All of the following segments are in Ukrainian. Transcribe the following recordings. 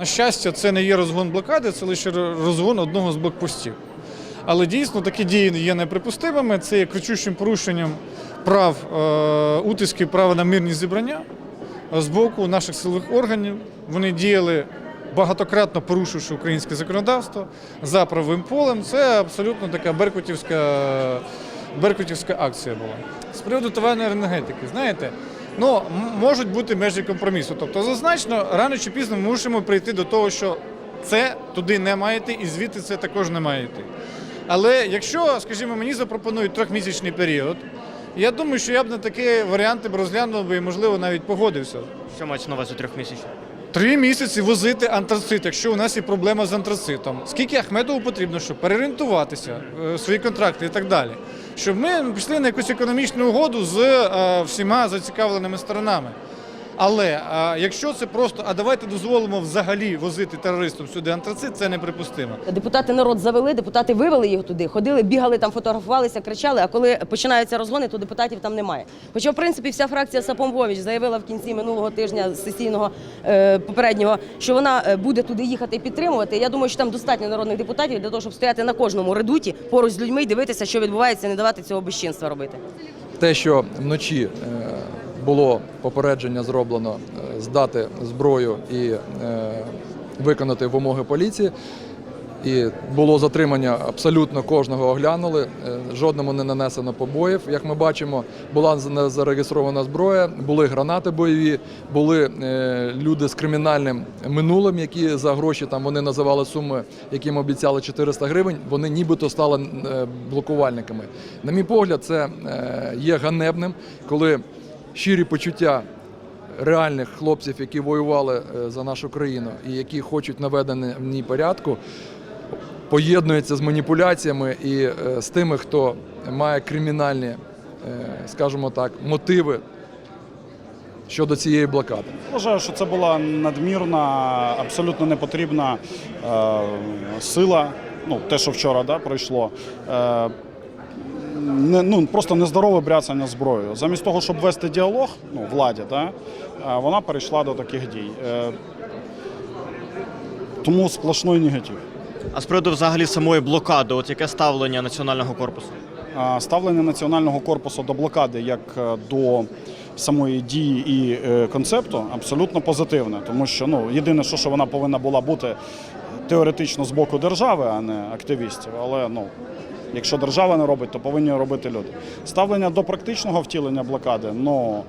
На щастя, це не є розгон блокади, це лише розгон одного з блокпостів. Але дійсно такі дії є неприпустимими. Це є кричущим порушенням прав е, утисків права на мирні зібрання з боку наших силових органів. Вони діяли багатократно порушивши українське законодавство за правовим полем. Це абсолютно така беркутівська, беркутівська акція була. З приводу товарної енергетики, знаєте, ну можуть бути межі компромісу. Тобто, зазначно, рано чи пізно ми мусимо прийти до того, що це туди не має йти, і звідти це також не має йти. Але якщо, скажімо, мені запропонують трьохмісячний період, я думаю, що я б на такі варіанти б розглянув би і, можливо, навіть погодився. Що мається на увазі трьохмісячно? Три місяці возити антрацит, якщо у нас є проблема з антрацитом. Скільки Ахметову потрібно, щоб переорієнтуватися, е, свої контракти і так далі. Щоб ми пішли на якусь економічну угоду з е, всіма зацікавленими сторонами. Але якщо це просто, а давайте дозволимо взагалі возити терористам сюди антрацит, це неприпустимо. Депутати народ завели, депутати вивели їх туди, ходили, бігали там, фотографувалися, кричали. А коли починаються розгони, то депутатів там немає. Хоча, в принципі, вся фракція Сапомвович заявила в кінці минулого тижня сесійного е, попереднього, що вона е, буде туди їхати і підтримувати. Я думаю, що там достатньо народних депутатів для того, щоб стояти на кожному редуті поруч з людьми і дивитися, що відбувається, і не давати цього безчинства робити. Те, що вночі е, було попередження зроблено е, здати зброю і е, виконати вимоги поліції. І було затримання абсолютно кожного оглянули. е, Жодному не нанесено побоїв. Як ми бачимо, була зареєстрована зброя, були гранати бойові, були люди з кримінальним минулим, які за гроші там вони називали суми, які їм обіцяли 400 гривень. Вони нібито стали блокувальниками. На мій погляд, це є ганебним, коли щирі почуття реальних хлопців, які воювали е, за нашу країну і які хочуть наведення в ній порядку, поєднуються з маніпуляціями і е, з тими, хто має кримінальні, е, скажімо так, мотиви щодо цієї блокади. Вважаю, що це була надмірна, абсолютно непотрібна е, сила. Ну, те, що вчора да, пройшло. Не, ну, просто нездорове бряцання зброєю. Замість того, щоб вести діалог ну, владі, да, е, вона перейшла до таких дій. Е, тому сплошний негатив. А з приводу взагалі самої блокади, от яке ставлення національного корпусу? Ставлення національного корпусу до блокади як е, до самої дії і концепту абсолютно позитивне, тому що ну єдине, що, що вона повинна була бути теоретично з боку держави, а не активістів. Але ну якщо держава не робить, то повинні робити люди. Ставлення до практичного втілення блокади, ну.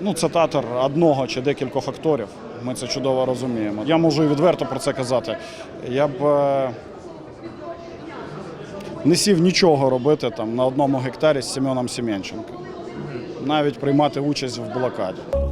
Ну, це театр одного чи декількох акторів. Ми це чудово розуміємо. Я можу і відверто про це казати. Я б е, не сів нічого робити там на одному гектарі з Семеном Семенченко. Навіть приймати участь в блокаді.